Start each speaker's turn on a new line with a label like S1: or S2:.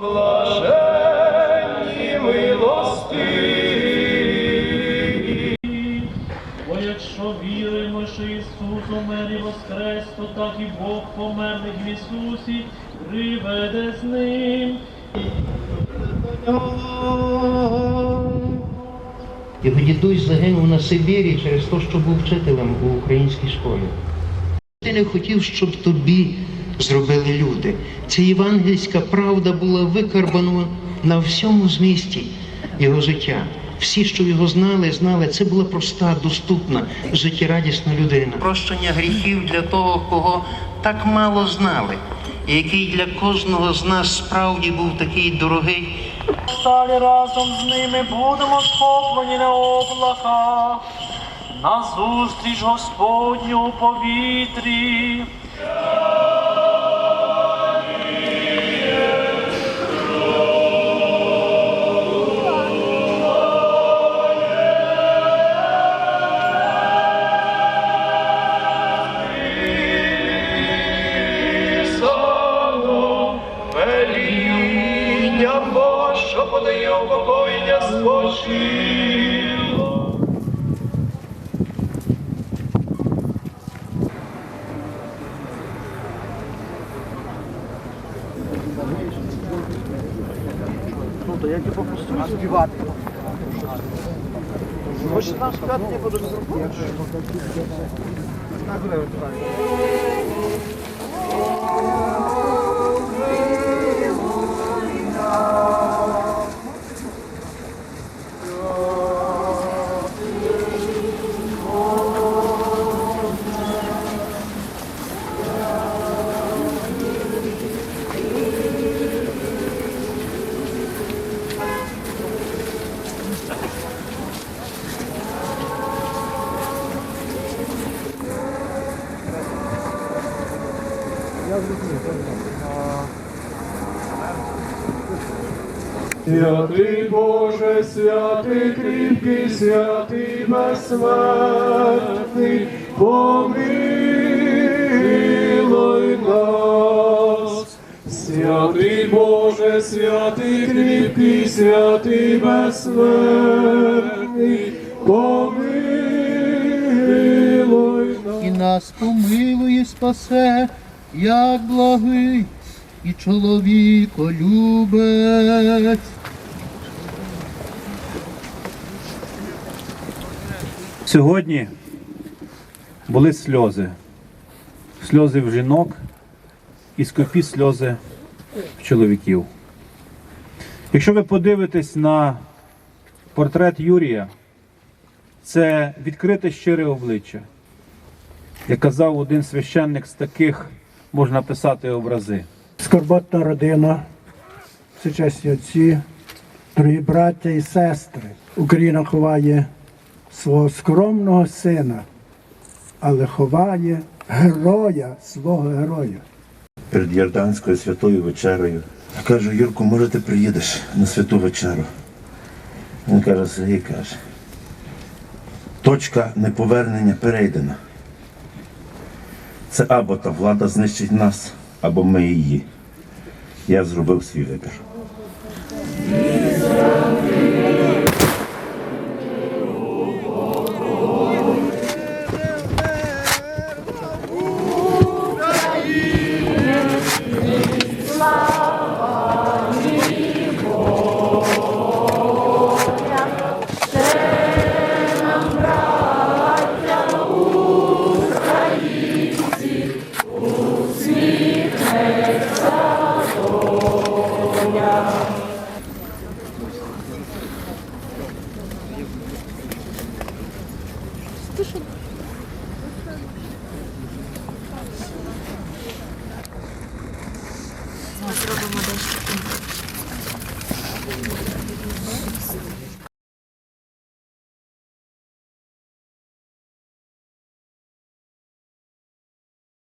S1: Блаженні милости.
S2: Бо якщо віримо, що Ісус умер і воскрес, то так і Бог померлих в Ісусі приведе з ним.
S3: Його дідусь загинув на Сибірі через те, що був вчителем у українській школі. Ти не хотів, щоб тобі зробили люди. Ця євангельська правда була викарбана на всьому змісті його життя. Всі, що його знали, знали, це була проста, доступна, життєрадісна людина. Прощення гріхів для того, кого так мало знали, і який для кожного з нас справді був такий дорогий.
S2: Далі разом з ними будемо схоплені на облаках, на зустріч Господню у повітрі.
S1: Веління Боже, подає упокоєння спочило. Святий Боже, святий кріпкий, святий безсмертний, помилуй нас. Святий Боже, святий кріпкий, святий безсмертний, помилуй нас.
S4: і нас помилує, спасе, як благий і чоловіколюбець.
S5: Сьогодні були сльози. Сльози в жінок і скупі сльози в чоловіків. Якщо ви подивитесь на портрет Юрія, це відкрите щире обличчя. Як казав один священник, з таких можна писати образи.
S6: скорботна родина, всечесні отці, дорогі браття і сестри. Україна ховає свого скромного сина, але ховає героя, свого героя.
S7: перед Ярданською святою вечерею. Я кажу, Юрку, може ти приїдеш на святу вечеру? Він каже, Сергій каже, точка неповернення перейдена. Це або та влада знищить нас, або ми її. Я зробив свій вибір.
S8: Зробимо дещо.